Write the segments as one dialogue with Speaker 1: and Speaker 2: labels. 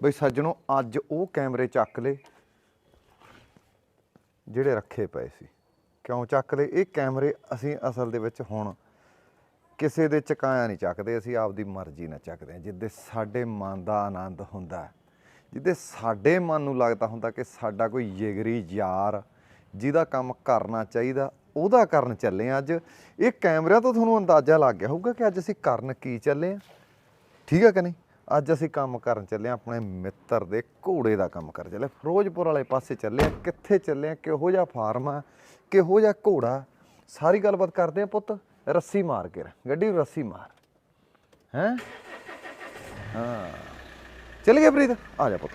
Speaker 1: ਬਈ ਸੱਜਣੋ ਅੱਜ ਉਹ ਕੈਮਰੇ ਚੱਕ ਲਏ ਜਿਹੜੇ ਰੱਖੇ ਪਏ ਸੀ। ਕਿਉਂ ਚੱਕ ਲਏ? ਇਹ ਕੈਮਰੇ ਅਸੀਂ ਅਸਲ ਦੇ ਵਿੱਚ ਹੁਣ ਕਿਸੇ ਦੇ ਚਕਾਇਆ ਨਹੀਂ ਚੱਕਦੇ ਅਸੀਂ ਆਪਦੀ ਮਰਜ਼ੀ ਨਾਲ ਚੱਕਦੇ ਹਾਂ। ਜਿੱਦੇ ਸਾਡੇ ਮਨ ਦਾ ਆਨੰਦ ਹੁੰਦਾ ਹੈ, ਜਿੱਦੇ ਸਾਡੇ ਮਨ ਨੂੰ ਲੱਗਦਾ ਹੁੰਦਾ ਕਿ ਸਾਡਾ ਕੋਈ ਜਿਗਰੀ ਯਾਰ ਜਿਹਦਾ ਕੰਮ ਕਰਨਾ ਚਾਹੀਦਾ ਉਹਦਾ ਕਰਨ ਚੱਲੇ ਹਾਂ ਅੱਜ। ਇਹ ਕੈਮਰਿਆਂ ਤੋਂ ਤੁਹਾਨੂੰ ਅੰਦਾਜ਼ਾ ਲੱਗ ਗਿਆ ਹੋਊਗਾ ਕਿ ਅੱਜ ਅਸੀਂ ਕਰਨ ਕੀ ਚੱਲੇ ਆ ਠੀਕ ਹੈ ਕਿ ਨਹੀਂ? ਅੱਜ ਅਸੀਂ ਕੰਮ ਕਰਨ ਚੱਲੇ ਹਾਂ ਆਪਣੇ ਮਿੱਤਰ ਦੇ ਘੋੜੇ ਦਾ ਕੰਮ ਕਰ ਚੱਲੇ ਫਿਰੋਜ਼ਪੁਰ ਵਾਲੇ ਪਾਸੇ ਚੱਲੇ ਆ ਕਿੱਥੇ ਚੱਲੇ ਆ ਕਿਹੋ ਜਿਹਾ ਫਾਰਮ ਆ? ਕਿਹੋ ਜਿਹਾ ਘੋੜਾ? ਸਾਰੀ ਗੱਲਬਾਤ ਕਰਦੇ ਆ ਪੁੱਤ। ਰੱਸੀ ਮਾਰ ਕੇ ਗੱਡੀ ਨੂੰ ਰੱਸੀ ਮਾਰ। ਹੈ? ਹਾਂ। ਚੱਲ ਗਿਆ ਪ੍ਰੀਤ। ਆ ਜਾ ਪੁੱਤ।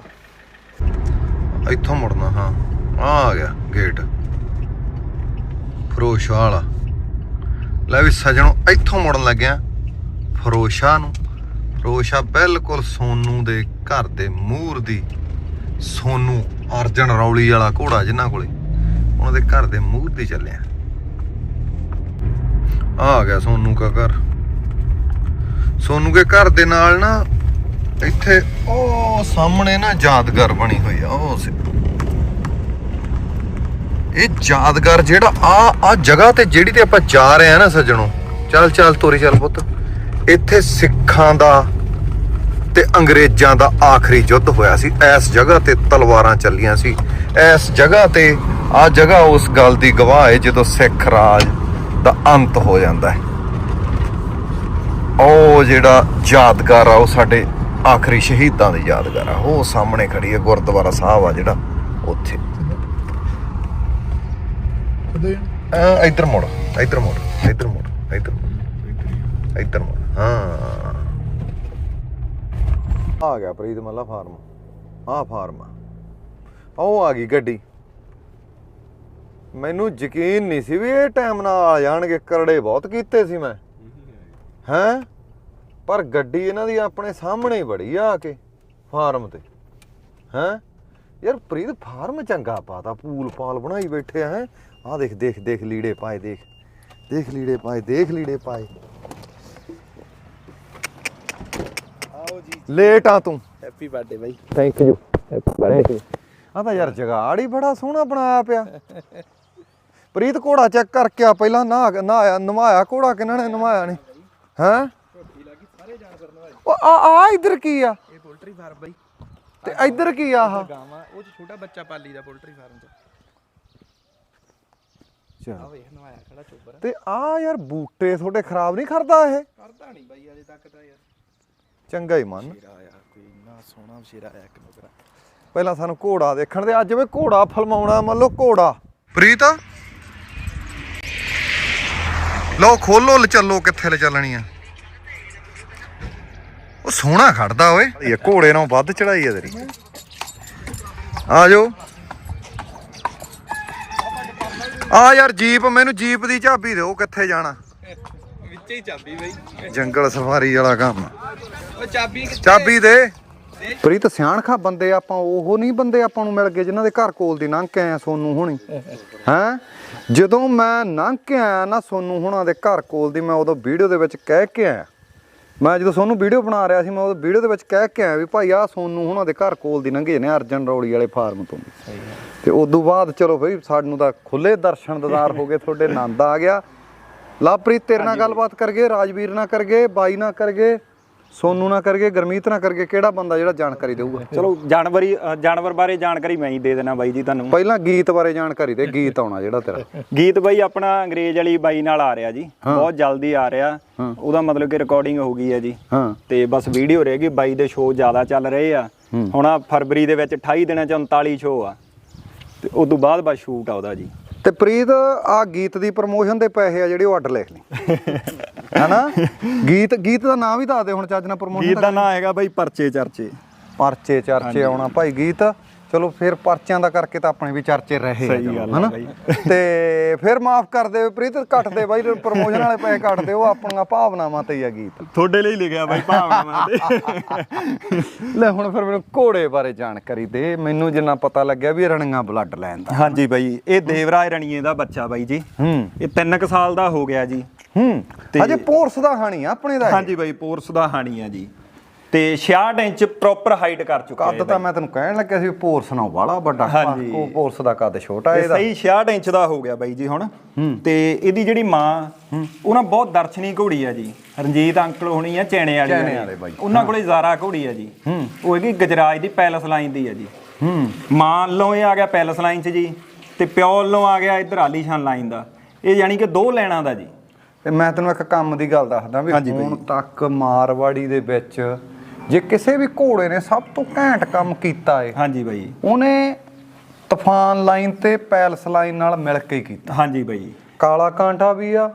Speaker 1: ਇੱਥੋਂ ਮੁੜਨਾ, ਹਾਂ। ਆ ਆ ਗਿਆ ਗੇਟ ਫਰੋਸ਼ਾ ਵਾਲਾ। ਲੈ ਵੀ ਸਜਣੋ ਇੱਥੋਂ ਮੁੜਨ ਲੱਗਿਆ। ਫਰੋਸ਼ਾ ਨੂੰ। ਰੋਸ਼ ਆ, ਬਿਲਕੁਲ ਸੋਨੂ ਦੇ ਘਰ ਦੇ ਮੂਹਰ ਦੀ ਸੋਨੂ ਅਰਜਨ ਰੌਲੀ ਵਾਲਾ ਘੋੜਾ ਜਿਨ੍ਹਾਂ ਕੋਲੇ। ਉਹਨਾਂ ਦੇ ਘਰ ਦੇ ਮੂਹਰ ਦੀ ਚੱਲਿਆ। ਆ ਗਿਆ ਸੋਨੂ ਦਾ ਘਰ। ਸੋਨੂ ਦੇ ਘਰ ਦੇ ਨਾਲ ਨਾ ਇੱਥੇ ਉਹ ਸਾਹਮਣੇ ਨਾ ਯਾਦਗਾਰ ਬਣੀ ਹੋਈ ਆ, ਉਹ ਸੇ। ਇਹ ਯਾਦਗਾਰ ਜਿਹੜਾ ਆ ਆ ਜਗ੍ਹਾ ਤੇ ਜਿਹੜੀ ਤੇ ਆਪਾਂ ਜਾ ਰਹੇ ਆ ਨਾ ਸੱਜਣੋ। ਚੱਲ ਚੱਲ, ਤੋਰੀ, ਚੱਲ ਪੁੱਤ। ਇੱਥੇ ਸਿੱਖਾਂ ਦਾ ਤੇ ਅੰਗਰੇਜ਼ਾਂ ਦਾ ਆਖਰੀ ਯੁੱਧ ਹੋਇਆ ਸੀ। ਇਸ ਜਗ੍ਹਾ ਤੇ ਤਲਵਾਰਾਂ ਚੱਲੀਆਂ ਸੀ। ਇਸ ਜਗ੍ਹਾ ਤੇ ਆ ਜਗ੍ਹਾ ਉਸ ਗੱਲ ਦੀ ਗਵਾਹ ਹੈ ਜਦੋਂ ਸਿੱਖ ਰਾਜ ਦਾ ਅੰਤ ਹੋ ਜਾਂਦਾ ਹੈ। ਉਹ ਜਿਹੜਾ ਯਾਦਗਾਰ ਆ, ਉਹ ਸਾਡੇ ਆਖਰੀ ਸ਼ਹੀਦਾਂ ਦੀ ਯਾਦਗਾਰ ਆ। ਉਹ ਸਾਹਮਣੇ ਖੜੀ ਹੈ, ਗੁਰਦੁਆਰਾ ਸਾਹਿਬ ਆ ਜਿਹੜਾ ਉੱਥੇ। ਇੱਧਰ ਮੁੜ ਇੱਧਰ ਮੁੜ ਇੱਧਰ ਮੁੜ, ਇੱਧਰ ਇੱਧਰ ਮੁੜ। ਹਾਂ। ਆ ਗਿਆ ਪ੍ਰੀਤ ਮੱਲਾ ਫਾਰਮ। ਆ ਫਾਰਮ। ਆ ਉਹ ਆ ਗਈ ਗੱਡੀ। ਮੈਨੂੰ ਯਕੀਨ ਨਹੀਂ ਸੀ ਵੀ ਇਹ ਟਾਈਮ ਨਾਲ ਆ ਜਾਣਗੇ। ਕਰੜੇ ਬਹੁਤ ਕੀਤੇ ਸੀ ਮੈਂ। ਹੈਂ? ਪਰ ਗੱਡੀ ਇਹਨਾਂ ਦੀ ਆਪਣੇ ਸਾਹਮਣੇ ਹੀ ਬੜੀ ਆ ਕੇ ਫਾਰਮ ਤੇ। ਹੈਂ? ਯਾਰ ਪ੍ਰੀਤ ਫਾਰਮ ਚੰਗਾ ਪਾਤਾ। ਪੂਲ ਪਾਲ ਬਣਾਈ ਬੈਠੇ ਹੈ? ਆ ਦੇਖ ਦੇਖ ਦੇਖ ਲੀੜੇ ਪਾਏ, ਦੇਖ। ਦੇਖ ਲੀੜੇ ਪਾਏ, ਦੇਖ ਲੀੜੇ ਪਾਏ
Speaker 2: ਆਓ ਜੀ
Speaker 1: ਲੇਟ ਆ ਤੂੰ।
Speaker 2: ਹੈਪੀ ਬਰਥਡੇ ਬਾਈ।
Speaker 1: ਥੈਂਕ ਯੂ
Speaker 2: ਹੈਪੀ ਬਰਥਡੇ
Speaker 1: ਆ ਤਾਂ ਯਾਰ ਜਗਾੜ ਹੀ ਬੜਾ ਸੋਹਣਾ ਬਣਾਇਆ ਪਿਆ। ਪ੍ਰੀਤ ਘੋੜਾ ਚੈੱਕ ਕਰਕੇ ਆ ਪਹਿਲਾਂ ਨਾ ਨਹਾਇਆ ਨਵਾਇਆ ਘੋੜਾ ਕਿਹਨਾਂ ਨੇ ਨਵਾਇਆ ਨਹੀਂ ਹੈ? ਉਹ ਆ ਆ ਇੱਧਰ ਕੀ ਆ?
Speaker 2: ਇਹ ਪੋਲਟਰੀ ਫਾਰਮ ਬਾਈ।
Speaker 1: ਤੇ ਇੱਧਰ ਕੀ ਆ ਆਹ?
Speaker 2: ਗਾਵਾਂ ਉਹ ਚ ਛੋਟਾ ਬੱਚਾ ਪਾਲੀ ਦਾ ਪੋਲਟਰੀ ਫਾਰਮ ਚ। ਆ
Speaker 1: ਚਲ
Speaker 2: ਵੇਖ ਨਵਾਇਆ ਖੜਾ ਚੋਬਰ।
Speaker 1: ਤੇ ਆ ਯਾਰ ਬੂਟੇ ਤੁਹਾਡੇ ਖਰਾਬ ਨਹੀਂ ਕਰਦਾ ਇਹ?
Speaker 2: ਕਰਦਾ ਨਹੀਂ ਬਾਈ ਅਜੇ ਤੱਕ ਤਾਂ ਯਾਰ।
Speaker 1: ਚੰਗਾ ਹੀ ਮੰਨ।
Speaker 2: ਸ਼ੇਰਾ ਆਇਆ ਕੋਈ ਨਾ ਸੋਹਣਾ ਸ਼ੇਰਾ ਆਇਆ ਇੱਕ ਨੋਕਰਾ
Speaker 1: ਪਹਿਲਾਂ ਸਾਨੂੰ ਘੋੜਾ ਦੇਖਣ ਦੇ ਅੱਜ ਵੇ ਘੋੜਾ ਫਲਮਾਉਣਾ ਮੰਨ ਲਓ ਘੋੜਾ। ਪ੍ਰੀਤ? ਲਓ ਖੋਲੋ ਲ ਚੱਲੋ ਕਿੱਥੇ ਲ ਚੱਲਣੀ ਆ। ਉਹ ਸੋਹਣਾ ਖੜਦਾ ਓਏ। ਇਹ ਘੋੜੇ ਨਾਲੋਂ ਵੱਧ ਚੜਾਈ ਆ ਤੇਰੀ। ਆ ਜਾਓ। ਆ ਯਾਰ ਜੀਪ ਮੈਨੂੰ ਜੀਪ ਦੀ ਝਾਬੀ ਦਿਓ ਕਿੱਥੇ ਜਾਣਾ।
Speaker 2: ਵਿੱਚੇ ਹੀ ਚਾਬੀ ਬਾਈ।
Speaker 1: ਜੰਗਲ ਸਫਾਰੀ ਵਾਲਾ ਕੰਮ।
Speaker 2: ਉਹ ਚਾਬੀ ਕਿੱਥੇ
Speaker 1: ਚਾਬੀ ਦੇ। ਪ੍ਰੀਤ ਸਿਆਣਖਾ ਬੰਦੇ ਆਪਾਂ ਉਹ ਨਹੀਂ ਬੰਦੇ ਆਪਾਂ ਨੂੰ ਮਿਲ ਗਏ ਜਿਨ੍ਹਾਂ ਦੇ ਘਰ ਕੋਲ ਦੀ ਲੰਘ ਕੇ ਆਇਆ ਸੋਨੂੰ ਹੁਣੀ। ਹੈਂ? ਜਦੋਂ ਮੈਂ ਲੰਘ ਕੇ ਆਇਆ ਨਾ ਸੋਨੂੰ ਹੁਣਾਂ ਦੇ ਘਰ ਕੋਲ ਦੀ ਮੈਂ ਉਦੋਂ ਵੀਡੀਓ ਦੇ ਵਿੱਚ ਕਹਿ ਕੇ ਆਇਆ। ਮੈਂ ਜਦੋਂ ਸੋਨੂੰ ਵੀਡੀਓ ਬਣਾ ਰਿਹਾ ਸੀ ਮੈਂ ਉਹ ਵੀਡੀਓ ਦੇ ਵਿੱਚ ਕਹਿ ਕੇ ਆਇਆ ਵੀ ਭਾਈ ਆ ਸੋਨੂੰ ਹੁਣਾਂ ਦੇ ਘਰ ਕੋਲ ਦੀ ਲੰਘੇ ਨੇ ਅਰਜਨ ਰੌਲੀ ਵਾਲੇ ਫਾਰਮ ਤੋਂ। ਤੇ ਉਦੋਂ ਬਾਅਦ ਚਲੋ ਭਈ ਸਾਨੂੰ ਤਾਂ ਖੁੱਲੇ ਦਰਸ਼ਨ ਦਿਦਾਰ ਹੋ ਗਏ ਤੁਹਾਡੇ ਆਨੰਦ ਆ ਗਿਆ। ਲਵਪ੍ਰੀਤ ਤੇਰੇ ਨਾਲ ਗੱਲਬਾਤ ਕਰਗੇ ਰਾਜਵੀਰ ਨਾਲ ਕਰਗੇ ਬਾਈ ਨਾਲ ਕਰਗੇ ਸੋਨੂ ਨਾਲ ਕਰਗੇ ਗਰਮੀਤ ਨਾਲ ਕਰਗੇ ਕਿਹੜਾ ਬੰਦਾ ਜਿਹੜਾ ਜਾਣਕਾਰੀ ਦੇਊਗਾ?
Speaker 3: ਚਲੋ ਜਾਨਵਰੀ ਜਾਨਵਰ ਬਾਰੇ ਜਾਣਕਾਰੀ ਮੈਂ ਹੀ ਦੇ ਦੇਣਾ ਬਾਈ ਜੀ ਤੁਹਾਨੂੰ।
Speaker 1: ਪਹਿਲਾਂ ਗੀਤ ਬਾਰੇ ਜਾਣਕਾਰੀ ਦੇ ਗੀਤ ਆਉਣਾ ਜਿਹੜਾ ਤੇਰਾ।
Speaker 3: ਗੀਤ ਬਾਈ ਆਪਣਾ ਅੰਗਰੇਜ਼ ਵਾਲੀ ਬਾਈ ਨਾਲ ਆ ਰਿਹਾ ਜੀ ਬਹੁਤ ਜਲਦੀ ਆ ਰਿਹਾ। ਉਹਦਾ ਮਤਲਬ ਕਿ ਰਿਕਾਰਡਿੰਗ ਹੋ ਗਈ ਹੈ ਜੀ। ਤੇ ਬਸ ਵੀਡੀਓ ਰਹਿ ਗਈ ਬਾਈ ਦੇ ਸ਼ੋਅ ਜ਼ਿਆਦਾ ਚੱਲ ਰਹੇ ਆ। ਹੁਣ ਫਰਵਰੀ ਦੇ ਵਿੱਚ 28 ਦਿਨਾਂ ਚ 39 ਸ਼ੋਅ ਆ। ਤੇ ਉਸ ਤੋਂ ਬਾਅਦ ਬਸ ਸ਼ੂਟ ਆ ਉਹਦਾ ਜੀ।
Speaker 1: ਤੇ ਪ੍ਰੀਤ ਆ ਗੀਤ ਦੀ ਪ੍ਰਮੋਸ਼ਨ ਦੇ ਪੈਸੇ ਆ ਜਿਹੜੇ ਉਹ ਅੱਡ ਲਿਖ ਲਈ ਹੈਨਾ? ਗੀਤ ਗੀਤ ਦਾ ਨਾਮ ਵੀ ਦੱਸ ਦੇ ਹੁਣ ਚੱਜ ਨਾਲ ਪ੍ਰਮੋਸ਼ਨ
Speaker 3: ਗੀਤ ਦਾ ਨਾਂ ਹੈਗਾ ਬਾਈ ਪਰਚੇ ਚਰਚੇ।
Speaker 1: ਪਰਚੇ ਚਰਚੇ ਆਉਣਾ। ਭਾਈ ਗੀਤ ਚਲੋ ਫਿਰ ਪਰਚਿਆਂ ਦਾ ਕਰਕੇ ਤਾਂ ਆਪਣੇ ਵੀ ਚਰਚੇ ਰਹੇ ਆ
Speaker 3: ਸਹੀ
Speaker 1: ਚਲੋ,
Speaker 3: ਗੱਲ ਆ
Speaker 1: ਹਨਾ?
Speaker 3: ਬਾਈ।
Speaker 1: ਤੇ ਫਿਰ ਮਾਫ ਕਰ ਦੇ ਪ੍ਰੀਤ ਕੱਟ ਦੇ ਬਾਈ ਪ੍ਰਮੋਸ਼ਨ ਵਾਲੇ ਪੈਸੇ ਕੱਟ ਦੇ ਉਹ ਆਪਣੀਆਂ ਭਾਵਨਾਵਾਂ ਤੇ ਹੀ ਆ ਗੀਤ।
Speaker 3: ਤੁਹਾਡੇ ਲਈ ਲਿਖਿਆ ਬਾਈ ਭਾਵਨਾਵਾਂ ਤੇ।
Speaker 1: ਲੈ ਹੁਣ ਫਿਰ ਮੈਨੂੰ ਘੋੜੇ ਬਾਰੇ ਜਾਣਕਾਰੀ ਦੇ ਮੈਨੂੰ ਜਿੰਨਾ ਪਤਾ ਲੱਗਿਆ ਵੀ ਰਣੀਆਂ ਬਲੱਡ ਲੈਣ ਦਾ।
Speaker 3: ਹਾਂਜੀ ਬਾਈ ਇਹ ਦੇਵਰਾਜ ਰਣੀਏ ਦਾ ਬੱਚਾ ਬਾਈ ਜੀ।
Speaker 1: ਹੂੰ।
Speaker 3: ਇਹ 3 ਕੁ ਸਾਲ ਦਾ ਹੋ ਗਿਆ ਜੀ।
Speaker 1: ਹੂੰ। ਅਜੇ ਪੋਰਸ ਦਾ ਹਾਣੀ ਆ ਆਪਣੇ ਦਾ।
Speaker 3: ਹਾਂਜੀ ਬਾਈ ਪੋਰਸ ਦਾ ਹਾਣੀ ਆ ਜੀ। ਤੇ 66 ਇੰਚ ਪ੍ਰੋਪਰ ਹਾਈਟ ਕਰ ਚੁੱਕਿਆ
Speaker 1: ਕੱਦ ਤਾਂ ਮੈਂ ਤੈਨੂੰ ਕਹਿਣ ਲੱਗਿਆ ਸੀ ਪੋਰਸ ਨਾ ਵਾਲਾ ਵੱਡਾ। ਉਹ ਪੋਰਸ ਦਾ ਕੱਦ ਛੋਟਾ
Speaker 3: ਇਹ
Speaker 1: ਇਹਦਾ।
Speaker 3: ਸਹੀ 66 ਇੰਚ ਦਾ ਹੋ ਗਿਆ ਬਾਈ ਜੀ ਹੁਣ। ਤੇ ਇਹਦੀ ਜਿਹੜੀ ਮਾਂ ਉਹ ਨਾ ਬਹੁਤ ਦਰਸ਼ਨੀ ਘੋੜੀ ਆ ਜੀ। ਰਣਜੀਤ ਅੰਕਲ ਹੋਣੀ ਆ ਚੈਣੇ ਵਾਲੀ
Speaker 1: ਚੈਣੇ
Speaker 3: ਆ
Speaker 1: ਵਾਲੇ ਬਾਈ।
Speaker 3: ਉਹਨਾਂ ਕੋਲੇ ਜ਼ਾਰਾ ਘੋੜੀ ਆ ਜੀ। ਉਹ ਹੈਗੀ ਗਜਰਾਜ ਦੀ ਪੈਲਸ ਲਾਈਨ ਦੀ ਆ ਜੀ। ਮਾਂ ਇਹ ਆ ਗਿਆ ਪੈਲਸ ਲਾਈਨ 'ਚ ਜੀ। ਤੇ ਪਿਓ ਵੱਲੋਂ ਆ ਗਿਆ ਇੱਧਰ ਆਲੀਸ਼ਾਨ ਲਾਈਨ ਦਾ। ਇਹ ਯਾਨੀ ਕਿ ਦੋ ਲੈਣਾ ਦਾ ਜੀ।
Speaker 1: ਤੇ ਮੈਂ ਤੈਨੂੰ ਇੱਕ ਕੰਮ ਦੀ ਗੱਲ ਦੱਸਦਾ ਵੀ। ਹੁਣ ਤੱਕ ਮਾਰਵਾੜੀ ਦੇ ਵਿੱਚ ਜੇ ਕਿਸੇ ਵੀ ਘੋੜੇ ਨੇ ਸਭ ਤੋਂ ਘੈਂਟ ਕੰਮ ਕੀਤਾ ਏ
Speaker 3: ਹਾਂਜੀ ਬਾਈ।
Speaker 1: ਉਹਨੇ ਤੂਫਾਨ ਲਾਈਨ ਤੇ ਪੈਲਸ ਲਾਈਨ ਨਾਲ ਮਿਲ ਕੇ ਕੀਤਾ।
Speaker 3: ਹਾਂਜੀ ਬਾਈ।
Speaker 1: ਕਾਲਾ ਕਾਂਟਾ ਵੀ ਆ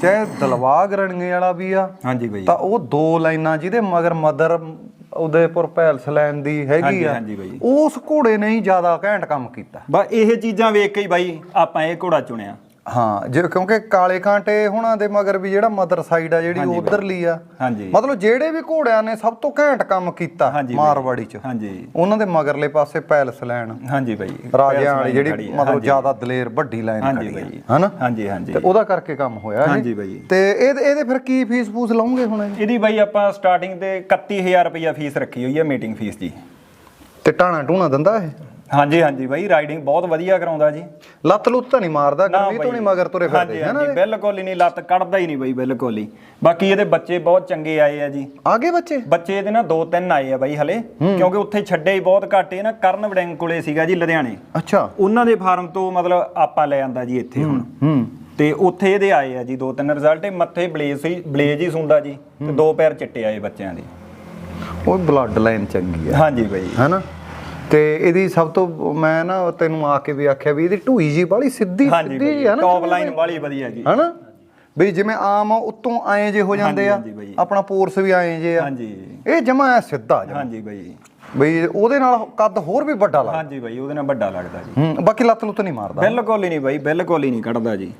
Speaker 1: ਚਾਹੇ ਦਲਵਾਗ ਰਣਗੇ ਵਾਲਾ ਵੀ ਆ
Speaker 3: ਹਾਂਜੀ ਬਾਈ।
Speaker 1: ਤਾਂ ਉਹ ਦੋ ਲਾਈਨਾਂ ਜਿਹਦੇ ਮਗਰ ਮਦਰ ਉਦੈਪੁਰ ਪੈਲਸ ਲਾਈਨ ਦੀ ਹੈਗੀ ਆ
Speaker 3: ਹਾਂਜੀ ਬਾਈ।
Speaker 1: ਉਸ ਘੋੜੇ ਨੇ ਹੀ ਜ਼ਿਆਦਾ ਘੈਂਟ ਕੰਮ ਕੀਤਾ।
Speaker 3: ਬਸ ਇਹ ਚੀਜ਼ਾਂ ਵੇਖ ਕੇ ਹੀ ਬਾਈ ਆਪਾਂ ਇਹ ਘੋੜਾ ਚੁਣਿਆ।
Speaker 1: ਹਾਂ ਜੇ ਕਿਉਂਕਿ ਕਾਲੇ ਕਾਂਟੇ ਹੁਣਾਂ ਦੇ ਮਗਰ ਵੀ ਜਿਹੜਾ ਮਦਰ ਸਾਈਡ ਆ ਜਿਹੜੀ। ਉਧਰਲੀ ਆ ਮਤਲਬ ਜਿਹੜੇ ਵੀ ਘੋੜਿਆਂ ਨੇ ਸਭ ਤੋਂ ਘੈਂਟ ਕੰਮ ਕੀਤਾ। ਮਾਰਵਾੜੀ ਚ
Speaker 3: ਹਾਂਜੀ
Speaker 1: ਉਹਨਾਂ ਦੇ ਮਗਰਲੇ ਪਾਸੇ ਪੈਲਸ ਲੈਣ
Speaker 3: ਹਾਂਜੀ ਬਾਈ
Speaker 1: ਰਾਜਿਆਂ ਵਾਲੀ ਜਿਹੜੀ
Speaker 3: ਆ,
Speaker 1: ਮਤਲਬ। ਜ਼ਿਆਦਾ ਦਲੇਰ ਵੱਡੀ ਲਾਈਨ
Speaker 3: ਹਾਂਜੀ
Speaker 1: ਖੜੀ ਹੈ ਹਨਾ
Speaker 3: ਹਾਂਜੀ ਹਾਂਜੀ
Speaker 1: ਤੇ ਉਹਦਾ ਕਰਕੇ ਕੰਮ ਹੋਇਆ।
Speaker 3: ਹਾਂਜੀ ਬਾਈ।
Speaker 1: ਤੇ ਇਹਦੇ ਇਹਦੇ ਫਿਰ ਕੀ ਫੀਸ ਫੂਸ ਲਾਉਂਗੇ ਹੁਣ ਇਹ?
Speaker 3: ਇਹਦੀ ਬਾਈ ਆਪਾਂ ਸਟਾਰਟਿੰਗ ਤੇ 31000 ਰੁਪਇਆ ਫੀਸ ਰੱਖੀ ਹੋਈ ਹੈ ਮੀਟਿੰਗ ਫੀਸ ਜੀ
Speaker 1: ਤੇ ਟਾਣਾ ਟੂਣਾ ਦਿੰਦਾ ਇਹ
Speaker 3: ਹਾਂਜੀ ਹਾਂਜੀ ਬਾਈ ਰਾਈਡਿੰਗ ਬਹੁਤ ਵਧੀਆ ਕਰਾਉਂਦਾ ਜੀ।
Speaker 1: ਲੱਤ ਲੁੱਤ ਤਾਂ ਨਹੀਂ ਮਾਰਦਾ ਗਰਮੀ ਤੋਂ। ਨਹੀਂ ਮਗਰ ਤੁਰੇ ਫਿਰਦੇ ਹੈ ਨਾ
Speaker 3: ਹਾਂਜੀ ਬਿਲਕੁਲ ਹੀ ਨਹੀਂ ਲੱਤ ਕੱਢਦਾ ਹੀ ਨਹੀਂ ਬਾਈ ਬਿਲਕੁਲ ਹੀ। ਬਾਕੀ ਇਹਦੇ ਬੱਚੇ ਬਹੁਤ ਚੰਗੇ ਆਏ ਆ ਜੀ।
Speaker 1: ਆਗੇ ਬੱਚੇ?
Speaker 3: ਬੱਚੇ ਇਹਦੇ ਨਾ ਦੋ ਤਿੰਨ ਆਏ ਆ ਬਾਈ ਹਲੇ ਕਿਉਂਕਿ ਉੱਥੇ ਛੱਡੇ ਹੀ ਬਹੁਤ ਘੱਟ ਇਹ ਨਾ ਕਰਨ ਵੜਿੰਗ ਕੋਲੇ ਸੀਗਾ ਜੀ ਲੁਧਿਆਣੇ।
Speaker 1: ਅੱਛਾ।
Speaker 3: ਉਹਨਾਂ ਦੇ ਫਾਰਮ ਤੋਂ ਮਤਲਬ ਆਪਾਂ ਲੈ ਆਂਦਾ ਜੀ ਇੱਥੇ ਹੁਣ।
Speaker 1: ਹੂੰ।
Speaker 3: ਤੇ ਉੱਥੇ ਇਹਦੇ ਆਏ ਆ ਜੀ ਦੋ ਤਿੰਨ ਰਿਜ਼ਲਟ ਮੱਥੇ ਬਲੇਜ਼ ਸੀ ਬਲੇਜ਼ ਹੀ ਸੁੰਦਾ ਜੀ ਤੇ ਦੋ ਪੈਰ ਚਿੱਟੇ ਆਏ ਬੱਚਿਆਂ ਦੇ।
Speaker 1: ਉਹ ਬਲੱਡ ਲਾਈਨ ਚੰਗੀ ਆ।
Speaker 3: ਹਾਂਜੀ ਬਾਈ।
Speaker 1: ਹੈਨਾ ਤੇ ਇਹਦੀ ਸਭ ਤੋਂ ਮੈਂ ਨਾ ਤੈਨੂੰ ਆ ਕੇ ਵੀ ਆਖਿਆ ਵੀ ਇਹਦੀ ਢੂਈ ਜੀ ਬਾਲੀ ਸਿੱਧੀ ਸਿੱਧੀ ਜੀ ਹੈ ਨਾ
Speaker 3: ਟੌਪ ਲਾਈਨ ਵਾਲੀ ਵਧੀਆ ਜੀ।
Speaker 1: ਹਨਾ? ਵੀ ਜਿਵੇਂ ਆਮ ਉੱਤੋਂ ਆਏ ਜੇ ਹੋ ਜਾਂਦੇ ਆ। ਆਪਣਾ ਪੋਰਸ ਵੀ ਆਏ ਜੇ ਆ।
Speaker 3: ਹਾਂਜੀ।
Speaker 1: ਇਹ ਜਮਾ ਐ ਸਿੱਧਾ ਜਮਾ।
Speaker 3: ਹਾਂਜੀ ਬਾਈ
Speaker 1: ਬਈ ਉਹਦੇ ਨਾਲ ਕੱਦ ਹੋਰ ਵੀ ਵੱਡਾ ਲੱਗਦਾ।
Speaker 3: ਹਾਂਜੀ ਬਾਈ ਉਹਦੇ ਨਾਲ ਵੱਡਾ ਲੱਗਦਾ ਜੀ।
Speaker 1: ਹੂੰ ਬਾਕੀ ਲੱਤ ਲੁੱਤ ਨਹੀਂ ਮਾਰਦਾ।
Speaker 3: ਬਿਲਕੁਲ ਹੀ ਨਹੀਂ ਬਾਈ ਬਿਲਕੁਲ ਹੀ ਨਹੀਂ ਕੱਢਦਾ ਜੀ।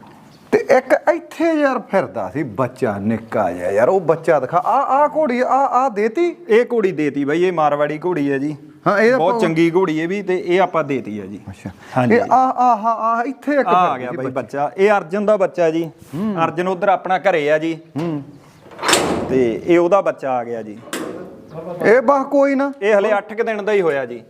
Speaker 1: ਤੇ ਇੱਕ ਇੱਥੇ ਯਾਰ ਫਿਰਦਾ ਸੀ ਬੱਚਾ ਨਿੱਕਾ ਜਿਹਾ। ਯਾਰ ਉਹ ਬੱਚਾ ਦਿਖਾ ਆ ਆ ਘੋੜੀ ਆ ਆ ਦੇਤੀ?
Speaker 3: ਇਹ ਘੋੜੀ ਦੇਤੀ ਬਾਈ ਇਹ ਮਾਰਵਾੜੀ ਘੋੜੀ ਹੈ ਜੀ।
Speaker 1: ਹਾਂ ਇਹ
Speaker 3: ਬਹੁਤ ਚੰਗੀ ਘੋੜੀ ਹੈ ਵੀ ਤੇ ਇਹ ਆਪਾਂ ਦੇਤੀ ਹੈ ਜੀ।
Speaker 1: ਅੱਛਾ। ਇਹ ਆ ਆ ਆ ਆ ਇੱਥੇ ਇੱਕ
Speaker 3: ਆ ਆ ਗਿਆ ਬਾਈ ਬੱਚਾ। ਇਹ ਅਰਜਨ ਦਾ ਬੱਚਾ ਜੀ। ਅਰਜਨ ਉਧਰ ਆਪਣਾ ਘਰੇ ਆ ਜੀ। ਤੇ ਇਹ ਉਹਦਾ ਬੱਚਾ ਆ ਗਿਆ ਜੀ।
Speaker 1: ਇਹ ਬਾ ਕੋਈ ਨਾ।
Speaker 3: ਇਹ ਹਲੇ 8 ਕੁ ਦਿਨ ਦਾ ਹੀ ਹੋਇਆ ਜੀ।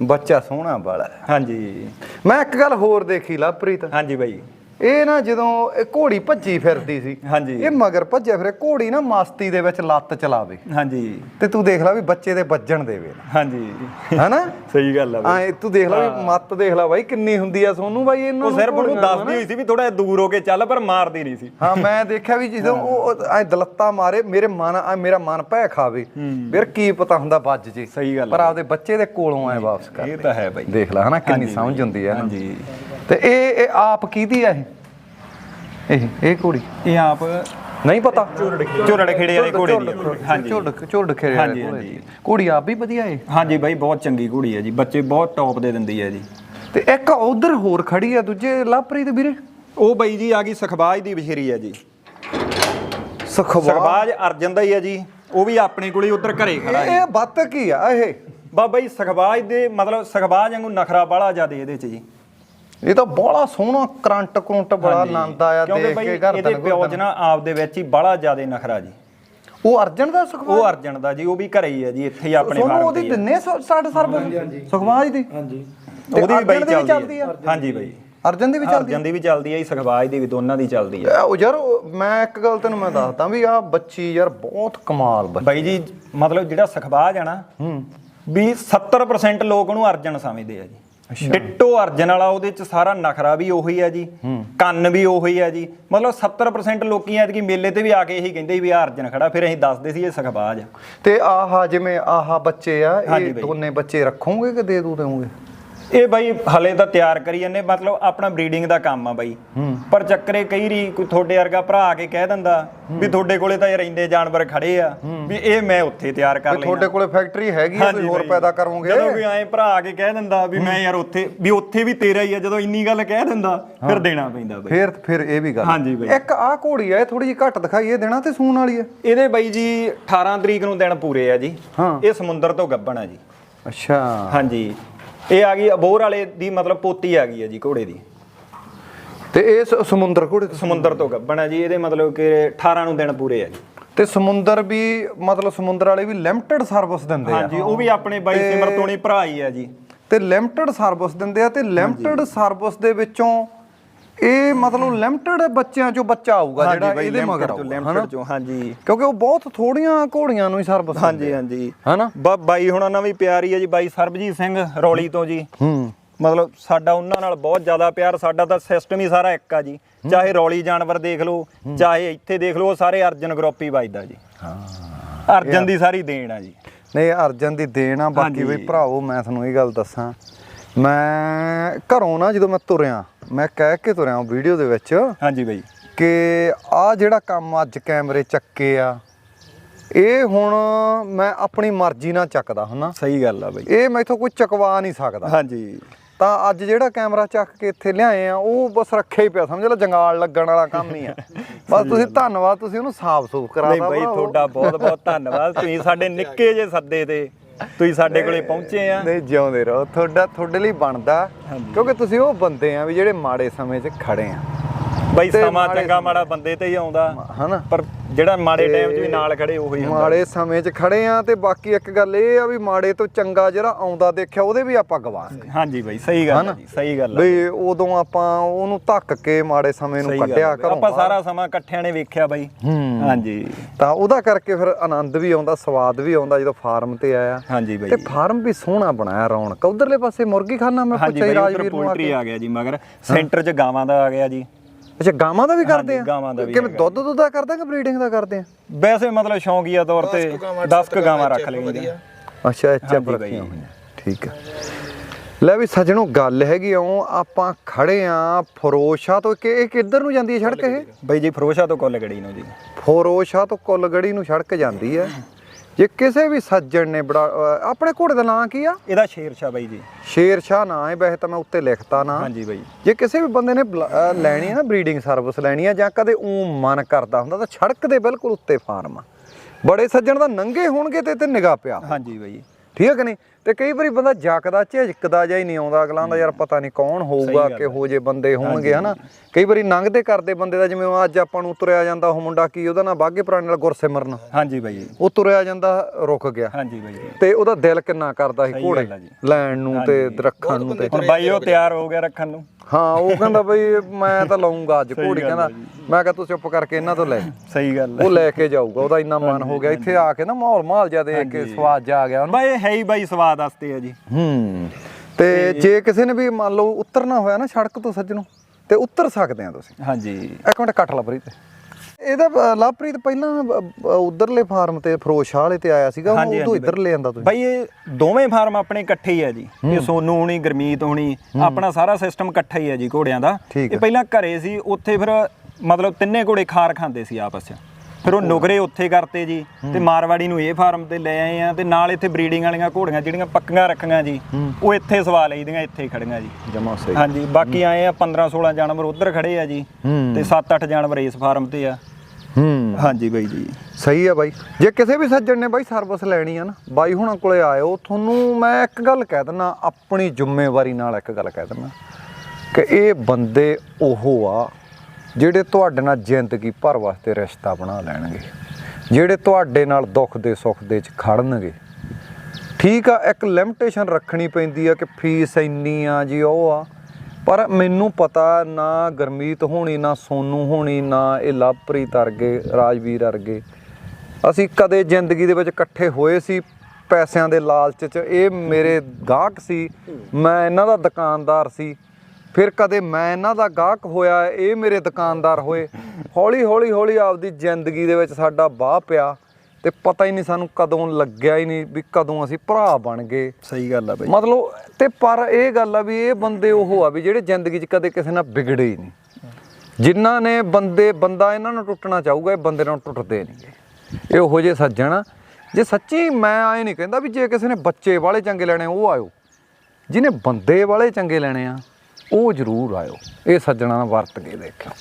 Speaker 1: ਬੱਚਾ ਸੋਹਣਾ ਬਾਲਾ
Speaker 3: ਹਾਂਜੀ।
Speaker 1: ਮੈਂ ਇੱਕ ਗੱਲ ਹੋਰ ਦੇਖੀ ਲਵਪ੍ਰੀਤ।
Speaker 3: ਹਾਂਜੀ ਬਾਈ।
Speaker 1: ਇਹ ਨਾ ਜਦੋਂ ਇਹ ਘੋੜੀ ਭੱਜੀ ਫਿਰਦੀ ਸੀ
Speaker 3: ਹਾਂਜੀ।
Speaker 1: ਇਹ ਮਗਰ ਭੱਜਿਆ ਫਿਰੇ ਘੋੜੀ ਨਾ ਮਸਤੀ ਦੇ ਵਿੱਚ ਲੱਤ ਚਲਾਵੇ।
Speaker 3: ਹਾਂਜੀ।
Speaker 1: ਤੇ ਤੂੰ ਦੇਖ ਲੈ ਵੀ ਬੱਚੇ ਦੇ ਵੱਜਣ ਦੇਵੇ
Speaker 3: ਹਾਂਜੀ।
Speaker 1: ਹੈਨਾ?
Speaker 3: ਸਹੀ ਗੱਲ ਆ
Speaker 1: ਐ ਤੂੰ ਦੇਖ ਲੈ ਵੀ ਮੱਤ ਦੇਖ ਲੈ ਬਾਈ ਕਿੰਨੀ ਹੁੰਦੀ ਆ ਸੋਨੂੰ ਬਾਈ ਇਹਨਾਂ
Speaker 3: ਉਹ
Speaker 1: ਨੂੰ
Speaker 3: ਸਿਰਫ ਉਹਨੂੰ ਦੱਸਦੀ ਹੋਈ ਸੀ ਵੀ ਥੋੜਾ ਦੂਰ ਹੋ ਕੇ ਚੱਲ ਪਰ ਮਾਰਦੀ ਨਹੀਂ ਸੀ।
Speaker 1: ਹਾਂ ਮੈਂ ਦੇਖਿਆ ਵੀ ਜਦੋਂ ਉਹ ਐ ਦਲੱਤਾ ਮਾਰੇ ਮੇਰੇ ਮਨ ਐ ਮੇਰਾ ਮਨ ਭੈ ਖਾਵੇ। ਫਿਰ ਕੀ ਪਤਾ ਹੁੰਦਾ ਵੱਜ ਜੇ।
Speaker 3: ਸਹੀ ਗੱਲ
Speaker 1: ਪਰ ਆਪਦੇ ਬੱਚੇ ਦੇ ਕੋਲੋਂ ਐ ਵਾਪਸ ਕਰ
Speaker 3: ਇਹ ਤਾਂ ਹੈ ਬਾਈ।
Speaker 1: ਦੇਖ ਲੈ ਹਨਾ ਕਿੰਨੀ ਸਮਝ ਹੁੰਦੀ ਹੈ
Speaker 3: ਹਾਂਜੀ।
Speaker 1: ਤੇ ਇਹ ਇਹ ਆਪ ਕਿਹਦੀ ਆ ਇਹ? ਇਹ ਇਹ ਘੋੜੀ?
Speaker 3: ਇਹ ਆਪ
Speaker 1: ਨਹੀਂ ਪਤਾ।
Speaker 3: ਝੁਰੜ ਖੇੜੇ ਵਾਲੇ ਘੋੜੇ ਦੀ। ਆ। ਹਾਂਜੀ।
Speaker 1: ਝੁਰੜ ਝੁਰੜ ਖੇੜੇ
Speaker 3: ਹਾਂਜੀ,
Speaker 1: ਵਾਲੇ ਘੋੜੇ
Speaker 3: ਹਾਂਜੀ।
Speaker 1: ਦੀ। ਘੋੜੀ ਆਪ ਵੀ ਵਧੀਆ ਏ?
Speaker 3: ਹਾਂਜੀ ਬਾਈ ਬਹੁਤ ਚੰਗੀ ਘੋੜੀ ਹੈ ਜੀ। ਬੱਚੇ ਬਹੁਤ ਟੌਪ ਦੇ ਦਿੰਦੀ ਹੈ ਜੀ।
Speaker 1: ਤੇ ਇੱਕ ਉਧਰ ਹੋਰ ਖੜੀ ਆ ਦੂਜੇ ਲਾਪਰੀਤ ਵੀਰੇ?
Speaker 3: ਉਹ ਬਾਈ ਜੀ ਆ ਗਈ ਸਖਬਾਜ ਦੀ ਬਸ਼ੇਰੀ ਹੈ ਜੀ।
Speaker 1: ਸਖਵਾ
Speaker 3: ਸਖਬਾਜ ਅਰਜਨ ਦਾ ਹੀ ਹੈ ਜੀ। ਉਹ ਵੀ ਆਪਣੇ ਕੋਲੇ ਉਧਰ ਘਰੇ ਖੜਾ ਹੈ।
Speaker 1: ਇਹ ਬੱਤ ਕੀ ਆ ਇਹ?
Speaker 3: ਬਾਬਾ ਜੀ ਸਖਬਾਜ ਦੇ ਮਤਲਬ ਸਖਬਾਜ ਵਾਂਗੂ ਨਖਰਾ ਬਾਲਾ ਜ਼ਿਆਦੇ ਇਹਦੇ ਚ ਜੀ।
Speaker 1: ਇਹ ਤਾਂ ਬੜਾ ਸੋਹਣਾ ਕਰੰਟ ਕਰੰਟ ਬੜਾ ਆਨੰਦ ਆਇਆ ਦੇਖ ਕੇ ਘਰ
Speaker 3: ਇਹਦੇ ਪਿਓ ਆਪ ਦੇ ਵਿੱਚ ਹੀ ਬਾਲਾ ਜ਼ਿਆਦੇ ਨਖਰਾ ਜੀ।
Speaker 1: ਉਹ ਅਰਜਨ ਦਾ ਸੁਖਵਾ
Speaker 3: ਉਹ ਅਰਜਨ ਦਾ ਜੀ ਉਹ ਵੀ ਘਰੇ ਹੀ ਹੈ ਜੀ ਇੱਥੇ ਹੀ ਆਪਣੇ ਫਾਰਮ
Speaker 1: ਉਹਦੀ
Speaker 3: ਤੇ ਹੀ ਹੈ।
Speaker 1: ਦਿੰਨੇ 60 ਸਰਬ ਸੁਖਵਾਜ ਦੀ?
Speaker 2: ਹਾਂਜੀ।
Speaker 3: ਉਹਦੀ ਵੀ ਬਾਈ
Speaker 1: ਦੀ
Speaker 3: ਚੱਲਦੀ ਹੈ
Speaker 1: ਚੱਲਦੀ
Speaker 3: ਹਾਂਜੀ ਬਾਈ।
Speaker 1: ਅਰਜਨ ਦੀ ਵੀ ਚੱਲਦੀ
Speaker 3: ਅਰਜਨ ਦੀ ਵੀ ਚੱਲਦੀ ਹੈ ਜੀ ਸਖਬਾਜ ਦੀ ਵੀ ਦੋਨਾਂ ਦੀ ਚੱਲਦੀ ਹੈ
Speaker 1: ਆ ਉਹ ਯਾਰ ਮੈਂ ਇੱਕ ਗੱਲ ਤੈਨੂੰ ਮੈਂ ਦੱਸਦਾ ਵੀ ਆ ਬੱਚੀ ਯਾਰ ਬਹੁਤ ਕਮਾਲ ਬੱਚੀ
Speaker 3: ਬਾਈ ਜੀ ਮਤਲਬ ਜਿਹੜਾ ਸਖਬਾਜ ਆ ਨਾ ਵੀ 70% ਲੋਕ ਉਹਨੂੰ ਅਰਜਨ ਸਮਝਦੇ ਆ ਜੀ। ਡਿੱਟੋ ਅਰਜਨ ਵਾਲਾ ਉਹਦੇ ਚ ਸਾਰਾ ਨਖਰਾ ਵੀ ਉਹੀ ਆ ਜੀ ਕੰਨ ਵੀ ਉਹੀ ਆ ਜੀ। ਮਤਲਬ 70% ਲੋਕੀ ਐਤਕੀ ਮੇਲੇ ਤੇ ਵੀ ਆ ਕੇ ਇਹੀ ਕਹਿੰਦੇ ਵੀ ਆ ਅਰਜਨ ਖੜਾ ਫਿਰ ਅਸੀਂ ਦੱਸਦੇ ਸੀ ਇਹ ਸਖਬਾਜ
Speaker 1: ਤੇ ਆਹਾ ਜਿਵੇਂ ਆਹਾ ਬੱਚੇ ਆ ਇਹ। ਦੋਨੇ ਬੱਚੇ ਰੱਖੋਗੇ ਕਿ ਦੇ ਦੂ ਦੇਵੋਗੇ?
Speaker 3: ਇਹ ਬਾਈ ਹਲੇ ਤਾਂ ਤਿਆਰ ਕਰੀ ਜਾਂਦੇ ਮਤਲਬ ਆਪਣਾ ਬਰੀਡਿੰਗ ਦਾ ਕੰਮ ਆ ਬਾਈ। ਪਰ ਚੱਕਰੇ ਕਈ ਰੀ ਕੋਈ ਤੁਹਾਡੇ ਵਰਗਾ ਭਰਾ ਆ ਕੇ ਕਹਿ ਦਿੰਦਾ ਵੀ ਤੁਹਾਡੇ ਕੋਲੇ ਤਾਂ ਇਹ ਰਹਿੰਦੇ ਜਾਨਵਰ ਖੜੇ ਆ ਵੀ ਇਹ ਮੈਂ ਉੱਥੇ ਤਿਆਰ ਕਰ
Speaker 1: ਵੀ
Speaker 3: ਲੈਣਾ
Speaker 1: ਤੁਹਾਡੇ ਕੋਲੇ ਫੈਕਟਰੀ ਹੈਗੀ ਆ ਕੋਈ ਹੋਰ। ਪੈਦਾ ਕਰੋਗੇ?
Speaker 3: ਜਦੋਂ ਕੋਈ ਐਂ ਭਰਾ ਆ ਕੇ ਕਹਿ ਦਿੰਦਾ ਵੀ ਮੈਂ ਯਾਰ ਉੱਥੇ ਵੀ ਉੱਥੇ ਵੀ ਤੇਰਾ ਹੀ ਆ ਜਦੋਂ ਇੰਨੀ ਗੱਲ ਕਹਿ ਦਿੰਦਾ ਫਿਰ ਦੇਣਾ ਪੈਂਦਾ ਬਾਈ।
Speaker 1: ਫੇਰ ਫਿਰ ਇਹ ਵੀ ਗੱਲ
Speaker 3: ਹਾਂਜੀ ਬਾਈ।
Speaker 1: ਇੱਕ ਆ ਘੋੜੀ ਆ ਇਹ ਥੋੜੀ ਜਿਹੀ ਘੱਟ ਦਿਖਾਈ ਇਹ ਦੇਣਾ ਤੇ ਸੂਣ ਵਾਲੀ ਆ?
Speaker 3: ਇਹਦੇ ਬਾਈ ਜੀ 18 ਤਰੀਕ ਨੂੰ ਦਿਨ ਪੂਰੇ ਆ ਜੀ।
Speaker 1: ਹਾਂ।
Speaker 3: ਇਹ ਸਮੁੰਦਰ ਤੋਂ ਗੱਬਣ ਆ ਜੀ।
Speaker 1: ਅੱਛਾ।
Speaker 3: ਹਾਂਜੀ। ਇਹ ਆ ਗਈ ਅਬੋਰ ਵਾਲੇ ਦੀ ਮਤਲਬ ਪੋਤੀ ਆ ਗਈ ਆ ਜੀ ਘੋੜੇ ਦੀ।
Speaker 1: ਤੇ ਇਹ ਸ- ਸਮੁੰਦਰ ਘੋੜੇ ਤੋਂ
Speaker 3: ਸਮੁੰਦਰ ਤੋਂ ਗੱਬਣ ਆ ਜੀ ਇਹਦੇ ਮਤਲਬ ਕਿ 18 ਨੂੰ ਦਿਨ ਪੂਰੇ ਆ ਜੀ।
Speaker 1: ਤੇ ਸਮੁੰਦਰ ਵੀ ਮਤਲਬ ਸਮੁੰਦਰ ਵਾਲੇ ਵੀ ਲਿਮਟਿਡ ਸਰਵਿਸ ਦਿੰਦੇ ਆ।
Speaker 3: ਹਾਂਜੀ ਉਹ ਵੀ ਆਪਣੇ ਬਾਈ
Speaker 1: ਤੇ-
Speaker 3: ਸਿਮਰਤੋਣੀ ਭਰਾ ਹੀ ਆ ਜੀ।
Speaker 1: ਤੇ ਲਿਮਟਿਡ ਸਰਵਿਸ ਦਿੰਦੇ ਆ ਤੇ ਲਿਮਟਿਡ ਸਰਵਿਸ ਦੇ ਵਿੱਚੋਂ ਇਹ ਮਤਲਬ ਲਿਮਟਿਡ ਬੱਚਿਆਂ ਚੋਂ ਬੱਚਾ ਆਊਗਾ ਜਿਹੜਾ ਇਹਦੇ ਮਗਰ ਆਊਗਾ?
Speaker 3: ਲਿਮਟਿਡ ਚੋਂ ਹਾਂਜੀ।
Speaker 1: ਕਿਉਂਕਿ ਉਹ ਬਹੁਤ ਥੋੜੀਆਂ ਘੋੜੀਆਂ ਨੂੰ ਹੀ ਸਰਵਿਸ
Speaker 3: ਹਾਂਜੀ ਹਾਂਜੀ।
Speaker 1: ਹਨਾ?
Speaker 3: ਬਾਈ ਹੁਣਾਂ ਨਾਲ ਵੀ ਪਿਆਰੀ ਹੈ ਜੀ ਬਾਈ ਸਰਬਜੀਤ ਸਿੰਘ ਰੌਲੀ ਤੋਂ ਜੀ।
Speaker 1: ਹੂੰ।
Speaker 3: ਮਤਲਬ ਸਾਡਾ ਉਹਨਾਂ ਨਾਲ ਬਹੁਤ ਜ਼ਿਆਦਾ ਪਿਆਰ ਸਾਡਾ ਤਾਂ ਸਿਸਟਮ ਹੀ ਸਾਰਾ ਇੱਕ ਆ ਜੀ। ਚਾਹੇ ਰੌਲੀ ਜਾਨਵਰ ਦੇਖ ਲਓ ਚਾਹੇ ਇੱਥੇ ਦੇਖ ਲਓ ਸਾਰੇ ਅਰਜਨ ਗਰੁੱਪ ਹੀ ਵੱਜਦਾ ਜੀ।
Speaker 1: ਹਾਂ।
Speaker 3: ਅਰਜਨ ਦੀ ਸਾਰੀ ਦੇਣ ਆ ਜੀ।
Speaker 1: ਨਹੀਂ ਅਰਜਨ ਦੀ ਦੇਣ ਆ ਬਾਕੀ। ਵੀ ਭਰਾਵੋ ਮੈਂ ਤੁਹਾਨੂੰ ਇਹ ਗੱਲ ਦੱਸਾਂ। ਮੈਂ ਘਰੋਂ ਨਾ ਜਦੋਂ ਮੈਂ ਤੁਰਿਆ ਮੈਂ ਕਹਿ ਕੇ ਤੁਰਿਆ ਵੀਡੀਓ ਦੇ ਵਿੱਚ
Speaker 3: ਹਾਂਜੀ ਬਾਈ।
Speaker 1: ਕਿ ਆ ਜਿਹੜਾ ਕੰਮ ਅੱਜ ਕੈਮਰੇ ਚੱਕੇ ਆ ਇਹ ਹੁਣ ਮੈਂ ਆਪਣੀ ਮਰਜ਼ੀ ਨਾਲ ਚੱਕਦਾ ਹੁੰਨਾ।
Speaker 3: ਸਹੀ ਗੱਲ ਆ ਬਾਈ।
Speaker 1: ਇਹ ਮੈਥੋਂ ਕੋਈ ਚਕਵਾ ਨਹੀਂ ਸਕਦਾ।
Speaker 3: ਹਾਂਜੀ।
Speaker 1: ਤਾਂ ਅੱਜ ਜਿਹੜਾ ਕੈਮਰਾ ਚੱਕ ਕੇ ਇੱਥੇ ਲਿਆਏ ਆ ਉਹ ਬਸ ਰੱਖਿਆ ਹੀ ਪਿਆ ਸਮਝ ਲਓ ਜੰਗਾਲ ਲੱਗਣ ਵਾਲਾ ਕੰਮ ਹੀ ਆ। ਬਸ ਤੁਸੀਂ ਧੰਨਵਾਦ ਤੁਸੀਂ ਉਹਨੂੰ ਸਾਫ਼ ਸੂਫ
Speaker 3: ਨਹੀਂ
Speaker 1: ਕਰਾਤਾ
Speaker 3: ਬਾਈ ਤੁਹਾਡਾ ਬਹੁਤ ਬਹੁਤ ਧੰਨਵਾਦ। ਤੁਸੀਂ ਸਾਡੇ ਨਿੱਕੇ ਜੇ ਸੱਦੇ ਤੇ ਤੁਸੀਂ ਸਾਡੇ ਕੋਲੇ ਪਹੁੰਚੇ ਆ।
Speaker 1: ਨਹੀਂ ਜਿਉਂਦੇ ਰਹੋ। ਤੁਹਾਡਾ ਤੁਹਾਡੇ ਲਈ ਬਣਦਾ। ਕਿਉਂਕਿ ਤੁਸੀਂ ਉਹ ਬੰਦੇ ਆ ਵੀ ਜਿਹੜੇ ਮਾੜੇ ਸਮੇਂ 'ਚ ਖੜੇ ਆ।
Speaker 3: ਬਾਈ ਸਮਾਂ ਚੰਗਾ ਮਾੜਾ ਬੰਦੇ ਤੇ ਹੀ ਆਉਂਦਾ।
Speaker 1: ਹਨਾ?
Speaker 3: ਪਰ ਜਿਹੜਾ ਮਾੜੇ ਟਾਈਮ 'ਚ ਵੀ ਨਾਲ ਖੜੇ ਉਹੀ ਹੁੰਦਾ।
Speaker 1: ਮਾੜੇ ਸਮੇਂ 'ਚ ਖੜੇ ਆ ਤੇ ਬਾਕੀ ਇੱਕ ਗੱਲ ਇਹ ਆ ਵੀ ਮਾੜੇ ਤੋਂ ਚੰਗਾ ਜਿਹੜਾ ਆਉਂਦਾ ਦੇਖਿਆ ਉਹਦੇ ਵੀ ਆਪਾਂ ਗਵਾ ਗਏ
Speaker 3: ਹਾਂਜੀ ਬਾਈ ਸਹੀ ਗੱਲ? ਹੈ ਜੀ ਸਹੀ ਗੱਲ ਹੈ
Speaker 1: ਵੀ ਉਦੋਂ ਆਪਾਂ ਉਹਨੂੰ ਧੱਕ ਕੇ ਮਾੜੇ ਸਮੇਂ ਨੂੰ ਕੱਢਿਆ। ਘਰੋਂ
Speaker 3: ਆਪਾਂ। ਸਾਰਾ ਸਮਾਂ ਇਕੱਠਿਆਂ ਨੇ ਵੇਖਿਆ ਬਾਈ। ਹਾਂਜੀ।
Speaker 1: ਤਾਂ ਉਹਦਾ ਕਰਕੇ ਫਿਰ ਆਨੰਦ ਵੀ ਆਉਂਦਾ ਸਵਾਦ ਵੀ ਆਉਂਦਾ ਜਦੋਂ ਫਾਰਮ ਤੇ ਆਇਆ।
Speaker 3: ਹਾਂਜੀ ਬਾਈ।
Speaker 1: ਤੇ ਫਾਰਮ ਵੀ ਸੋਹਣਾ ਬਣਾਇਆ ਰੌਣਕ। ਉਧਰਲੇ ਪਾਸੇ ਮੁਰਗੀ ਖਾਨਾ ਮੈਂ ਪੁੱਛਿਆ
Speaker 3: ਬਾਈ
Speaker 1: ਰਾਜਵੀਰ ਨੂੰ ਆ
Speaker 3: ਗਿਆ ਜੀ ਮਗਰ ਸੈਂਟਰ 'ਚ ਗਾਵਾਂ ਦਾ ਆ ਗਿਆ ਜੀ।
Speaker 1: ਅੱਛਾ ਗਾਵਾਂ ਦਾ ਵੀ ਕਰਦੇ ਆ?
Speaker 3: ਗਾਵਾਂ ਦਾ ਵੀ
Speaker 1: ਕਿਵੇਂ
Speaker 3: ਹੈਗਾ।
Speaker 1: ਦੁੱਧ ਦੁੱਧ ਦਾ ਕਰਦੇ ਆ ਕਿ ਬਰੀਡਿੰਗ ਦਾ ਕਰਦੇ ਆ?
Speaker 3: ਵੈਸੇ ਮਤਲਬ ਸ਼ੌਂਕੀਆ ਤੌਰ ਤੇ 10 ਕ ਗਾਵਾਂ ਰੱਖ ਲਈਆਂ।
Speaker 1: ਅੱਛਾ
Speaker 3: ਬਾਈ।
Speaker 1: ਹੋਈਆਂ। ਠੀਕ ਹੈ ਲੈ ਵੀ ਸੱਜਣੋ ਗੱਲ ਹੈਗੀ ਆ ਆਪਾਂ ਖੜੇ ਆ ਫਰੋਸ਼ਾ ਤੋਂ। ਕਿ ਇਹ ਕਿੱਧਰ ਨੂੰ ਜਾਂਦੀ ਹੈ ਸੜਕ ਇਹ?
Speaker 3: ਬਾਈ ਜੀ ਫਰੋਸ਼ਾ ਤੋਂ ਕੁੱਲ ਗੜੀ ਨੂੰ ਜੀ।
Speaker 1: ਫਰੋਸ਼ਾ ਤੋਂ ਕੁੱਲਗੜੀ ਨੂੰ ਸੜਕ ਜਾਂਦੀ ਹੈ। ਜੇ ਕਿਸੇ ਵੀ ਸੱਜਣ ਨੇ ਬੜਾ ਆਪਣੇ ਘੋੜੇ ਦਾ ਨਾਂ ਕੀ ਆ?
Speaker 3: ਇਹਦਾ ਸ਼ੇਰਸ਼ਾ ਬਾਈ ਜੀ।
Speaker 1: ਸ਼ੇਰ ਸ਼ਾਹ ਨਾਂ ਹੈ ਵੈਸੇ ਤਾਂ ਮੈਂ ਉੱਤੇ ਲਿਖਤਾ ਨਾ।
Speaker 3: ਹਾਂਜੀ ਬਾਈ।
Speaker 1: ਜੇ ਕਿਸੇ ਵੀ ਬੰਦੇ ਨੇ ਬਲ- ਅਹ ਲੈਣੀ ਹੈ ਨਾ ਬਰੀਡਿੰਗ ਸਰਵਿਸ ਲੈਣੀ ਹੈ ਜਾਂ ਕਦੇ ਉਹ ਮਨ ਕਰਦਾ ਹੁੰਦਾ ਤਾਂ ਸੜਕ ਦੇ ਬਿਲਕੁਲ ਉੱਤੇ ਫਾਰਮ ਆ। ਬੜੇ ਸੱਜਣ ਦਾ ਨੰਗੇ ਹੋਣਗੇ ਤੇ ਤੇ ਨਿਗਾਹ ਪਿਆ।
Speaker 3: ਹਾਂਜੀ ਬਾਈ।
Speaker 1: ਠੀਕ ਹੈ ਕਿ ਨਹੀਂ? ਤੇ ਕਈ ਵਾਰੀ ਬੰਦਾ ਜੱਕਦਾ ਝਿਜਕਦਾ ਜਾਂ ਹੀ ਨਹੀਂ ਆਉਂਦਾ ਅਗਲਾਂ ਦਾ ਯਾਰ ਪਤਾ ਨਹੀਂ ਕੌਣ ਹੋਊਗਾ ਕਿਹੋ ਜੇ ਬੰਦੇ ਹੋਣਗੇ ਹਨਾ? ਕਈ ਵਾਰੀ ਲੰਘਦੇ ਕਰਦੇ ਬੰਦੇ ਦਾ ਜਿਵੇਂ ਅੱਜ ਆਪਾਂ ਨੂੰ ਤੁਰਿਆ ਜਾਂਦਾ ਉਹ ਮੁੰਡਾ ਕੀ ਉਹਦਾ ਨਾਂ ਬਾਗੇ ਪੁਰਾਣੇ ਨਾਲ ਗੁਰਸਿਮਰਨ।
Speaker 3: ਹਾਂਜੀ ਬਾਈ
Speaker 1: ਉਹ ਤੁਰਿਆ ਜਾਂਦਾ ਰੁਕ ਗਿਆ।
Speaker 3: ਹਾਂਜੀ ਬਾਈ
Speaker 1: ਤੇ ਉਹਦਾ ਦਿਲ ਕਿੰਨਾ ਕਰਦਾ ਸੀ ਘੋੜੇ। ਲੈਣ ਨੂੰ ਤੇ ਰੱਖਣ ਨੂੰ ਤੇ।
Speaker 3: ਹੁਣ ਬਾਈ ਉਹ ਤਿਆਰ ਹੋ ਗਿਆ ਰੱਖਣ ਨੂੰ।
Speaker 1: ਹਾਂ ਉਹ ਕਹਿੰਦਾ ਬਈ ਮੈਂ ਤਾਂ ਲਾਉਂਗਾ ਅੱਜ ਘੋੜੀ ਕਹਿੰਦਾ। ਮੈਂ ਕਿਹਾ ਤੂੰ ਚੁੱਪ ਕਰਕੇ ਇਹਨਾਂ ਤੋਂ ਲੈ
Speaker 3: ਸਹੀ ਗੱਲ ਹੈ
Speaker 1: ਉਹ ਲੈ ਕੇ ਜਾਊਗਾ ਉਹਦਾ ਇੰਨਾ ਮਨ ਹੋ ਗਿਆ। ਇੱਥੇ ਆ ਕੇ ਨਾ ਮਾਹੌਲ ਮਾਹਲ ਜਿਹਾ ਦੇਖ ਕੇ ਸਵਾਦ ਜਾ ਆ ਗਿਆ ਉਹਨੂੰ।
Speaker 3: ਬਾਈ ਇਹ ਹੈ ਹੀ ਬਾਈ ਸਵਾਦ ਵਾਸਤੇ ਆ ਜੀ।
Speaker 1: ਹੂੰ ਤੇ ਜੇ ਕਿਸੇ ਨੇ ਵੀ ਮੰਨ ਲਓ ਉਤਰਨਾ ਹੋਇਆ ਨਾ ਸੜਕ ਤੋਂ ਸੱਜਣੋਂ ਤੇ ਉਤਰ ਸਕਦੇ ਆ ਤੁਸੀਂ।
Speaker 3: ਹਾਂਜੀ।
Speaker 1: ਇੱਕ ਮਿੰਟ ਕੱਟ ਲਾ ਪ੍ਰੀਤ ਇਹਦਾ ਅ, ਲਵਪ੍ਰੀਤ ਪਹਿਲਾਂ ਉਧਰਲੇ ਫਾਰਮ ਤੇ ਫਰੋਸ਼ਾਹ ਵਾਲੇ ਤੇ ਆਇਆ ਸੀਗਾ
Speaker 3: ਹਾਂਜੀ,
Speaker 1: ਉਦੋਂ
Speaker 3: ਹਾਂਜੀ
Speaker 1: ਇੱਧਰ ਲੈ ਆਂਦਾ ਤੁਸੀਂ
Speaker 3: ਬਾਈ ਇਹ ਦੋਵੇਂ ਫਾਰਮ ਆਪਣੇ ਇਕੱਠੇ ਹੀ ਆ ਜੀ। ਇਹ ਸੋਨੂ ਹੋਣੀ ਗਰਮੀਤ ਹੋਣੀ ਆਪਣਾ ਸਾਰਾ ਸਿਸਟਮ ਇਕੱਠਾ ਹੀ ਆ ਜੀ ਘੋੜਿਆਂ ਦਾ। ਇਹ। ਪਹਿਲਾਂ ਘਰੇ ਸੀ ਉੱਥੇ ਫਿਰ ਮਤਲਬ ਤਿੰਨੇ ਘੋੜੇ ਖਾਰ ਖਾਂਦੇ ਸੀ ਆਪਸ 'ਚ। ਫਿਰ ਉਹ ਨੁਗਰੇ ਉੱਥੇ ਕਰਤੇ ਜੀ ਤੇ ਮਾਰਵਾੜੀ ਨੂੰ ਇਹ ਫਾਰਮ ਤੇ ਲੈ ਆਏ ਆ ਤੇ ਨਾਲ ਇੱਥੇ ਬਰੀਡਿੰਗ ਵਾਲੀਆਂ ਘੋੜੀਆਂ ਜਿਹੜੀਆਂ ਪੱਕੀਆਂ ਰੱਖੀਆਂ ਜੀ ਉਹ ਇੱਥੇ ਸਵਾ ਲਈਦੀਆਂ ਇੱਥੇ ਖੜੀਆਂ ਜੀ।
Speaker 1: ਜਮਾ ਸਹੀ।
Speaker 3: ਹਾਂਜੀ ਬਾਕੀ ਆਏ ਆ 15 16 ਜਾਨਵਰ ਉੱਧਰ ਖੜੇ ਆ ਜੀ। ਤੇ 7-8 ਜਾਨਵਰ ਇਸ ਫਾਰਮ ਤੇ ਆ।
Speaker 1: ਹੂੰ।
Speaker 3: ਹਾਂਜੀ ਬਾਈ ਜੀ।
Speaker 1: ਸਹੀ ਆ ਬਾਈ। ਜੇ ਕਿਸੇ ਵੀ ਸੱਜਣ ਨੇ ਬਾਈ ਸਰਵਿਸ ਲੈਣੀ ਆ ਨਾ ਬਾਈ ਹੁਣਾਂ ਕੋਲੇ ਆਇਓ ਤੁਹਾਨੂੰ ਮੈਂ ਇੱਕ ਗੱਲ ਕਹਿ ਦਿੰਦਾ ਆਪਣੀ ਜ਼ਿੰਮੇਵਾਰੀ ਨਾਲ ਇੱਕ ਗੱਲ ਕਹਿ ਦਿੰਦਾ ਕਿ ਇਹ ਬੰਦੇ ਉਹ ਆ ਜਿਹੜੇ ਤੁਹਾਡੇ ਨਾਲ ਜ਼ਿੰਦਗੀ ਭਰ ਵਾਸਤੇ ਰਿਸ਼ਤਾ ਬਣਾ ਲੈਣਗੇ, ਜਿਹੜੇ ਤੁਹਾਡੇ ਨਾਲ ਦੁੱਖ ਦੇ ਸੁੱਖ ਦੇ ਚ ਖੜਨਗੇ, ਠੀਕ ਆ, ਇੱਕ ਲਿਮਟੇਸ਼ਨ ਰੱਖਣੀ ਪੈਂਦੀ ਆ ਕਿ ਫੀਸ ਇੰਨੀ ਆ ਜੀ, ਉਹ ਆ, ਪਰ ਮੈਨੂੰ ਪਤਾ ਨਾ ਗਰਮੀਤ ਹੋਣੀ, ਨਾ ਸੋਨੂ ਹੋਣੀ, ਨਾ ਇਹ ਲਵਪ੍ਰੀਤ ਅਰਗੇ ਰਾਜਵੀਰ ਅਰਗੇ ਅਸੀਂ ਕਦੇ ਜ਼ਿੰਦਗੀ ਦੇ ਵਿੱਚ ਇਕੱਠੇ ਹੋਏ ਸੀ, ਪੈਸਿਆਂ ਦੇ ਲਾਲਚ 'ਚ, ਇਹ ਮੇਰੇ ਗਾਹਕ ਸੀ, ਮੈਂ ਇਹਨਾਂ ਦਾ ਦੁਕਾਨਦਾਰ ਸੀ ਫਿਰ ਕਦੇ ਮੈਂ ਇਹਨਾਂ ਦਾ ਗਾਹਕ ਹੋਇਆ ਇਹ ਮੇਰੇ ਦੁਕਾਨਦਾਰ ਹੋਏ। ਹੌਲੀ ਹੌਲੀ ਹੌਲੀ ਆਪਦੀ ਜ਼ਿੰਦਗੀ ਦੇ ਵਿੱਚ ਸਾਡਾ ਬਾਹ ਪਿਆ ਤੇ ਪਤਾ ਹੀ ਨਹੀਂ ਸਾਨੂੰ ਕਦੋਂ ਲੱਗਿਆ ਹੀ ਨਹੀਂ ਵੀ ਕਦੋਂ ਅਸੀਂ ਭਰਾ ਬਣ ਗਏ।
Speaker 3: ਸਹੀ ਗੱਲ ਆ ਬਾਈ।
Speaker 1: ਮਤਲਬ ਤੇ ਪਰ ਇਹ ਗੱਲ ਆ ਵੀ ਇਹ ਬੰਦੇ ਉਹ ਆ ਵੀ ਜਿਹੜੇ ਜ਼ਿੰਦਗੀ 'ਚ ਕਦੇ ਕਿਸੇ ਨਾਲ ਵਿਗੜੇ ਹੀ ਨਹੀਂ। ਜਿਨ੍ਹਾਂ ਨੇ ਬੰਦੇ ਬੰਦਾ ਇਹਨਾਂ ਨੂੰ ਟੁੱਟਣਾ ਚਾਹੂਗਾ ਇਹ ਬੰਦੇ ਨਾਲ ਟੁੱਟਦੇ ਨਹੀਂਗੇ ਇਹ ਉਹੋ ਜਿਹੇ ਸੱਜਣ ਜੇ ਸੱਚੀ ਮੈਂ ਆਏ ਨਹੀਂ ਕਹਿੰਦਾ ਵੀ ਜੇ ਕਿਸੇ ਨੇ ਬੱਚੇ ਵਾਲੇ ਚੰਗੇ ਲੈਣੇ ਉਹ ਆਇਓ। ਜਿਹਨੇ ਬੰਦੇ ਵਾਲੇ ਚੰਗੇ ਲੈਣੇ ਆ ਉਹ ਜ਼ਰੂਰ ਆਇਓ। ਇਹ ਸੱਜਣਾ ਵਰਤ ਕੇ ਦੇਖਿਓ।